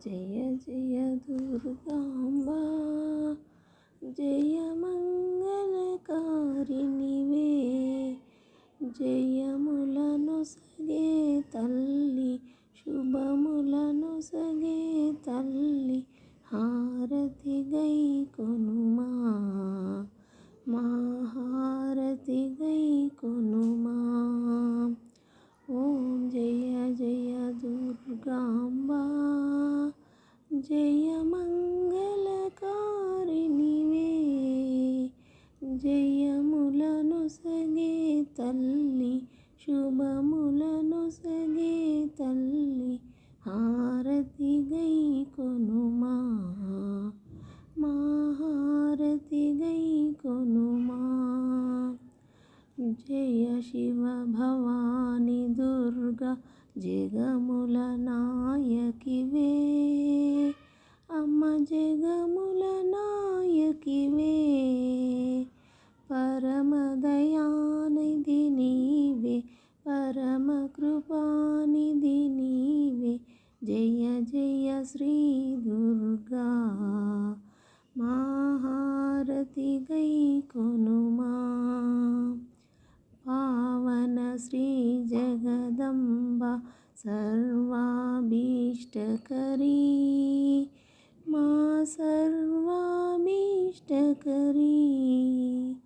జయ జయ దుర్గాంబా జయ మంగళకారిణివే జయములను సగే తల్ల జయ మంగళకారిణివే జయములను సగే తల్లి శుభములను సగే తల్లి హారతి గై కొనుమా. మా హారతి గై కొనుమా. జయ శివ భవాని దుర్గా జగముల నాయకివే. అమ్మ జగముల నాయకివే పరమదయానిధి నీవే పరమ కృపానిధి నీవే జయ జయ శ్రీ దుర్గా మహారతి గై కొనుమా పావన శ్రీ జగదంబ मा सर्वामिष्टकरी।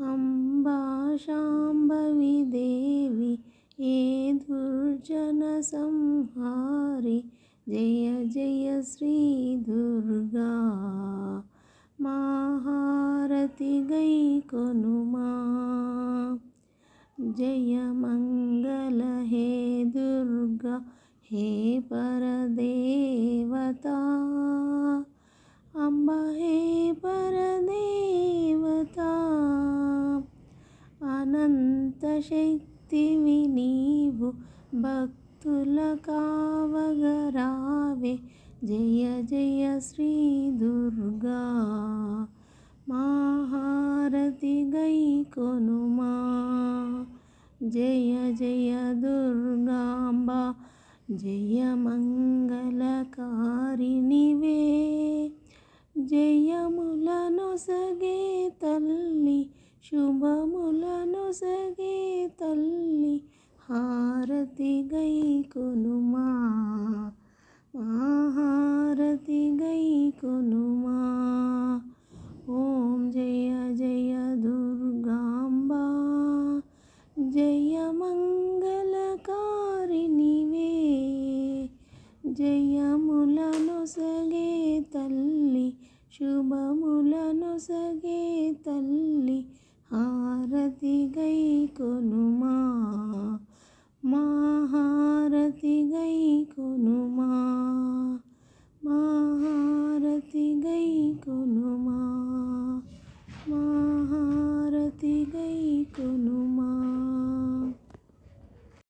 अम्बाशाम्बविदेवी ये दुर्जनसंहारि जय जय श्रीदुर्गा माहारतिगैकुनुमा जय मङ्गल हे दुर्गा हे परदेवता। అనంత శక్తివి నీవు భక్తుల కావగరావే జయ జయ శ్రీ దుర్గా. మహారతి గై కొనుమా. జయ జయ దుర్గాంబ. జయ మంగళకారిణివే. జయములను సగే తల్లి శుభములను సగే తల్లి హారతి గై కొనుమా. మహారతి గై కొనుమా. ఓం జయ జయ దుర్గాంబా. జయ మంగళకారిణివే. జయ కొనుమా మాహారతి గై కొనుమా మాహారతి గై కొనుమా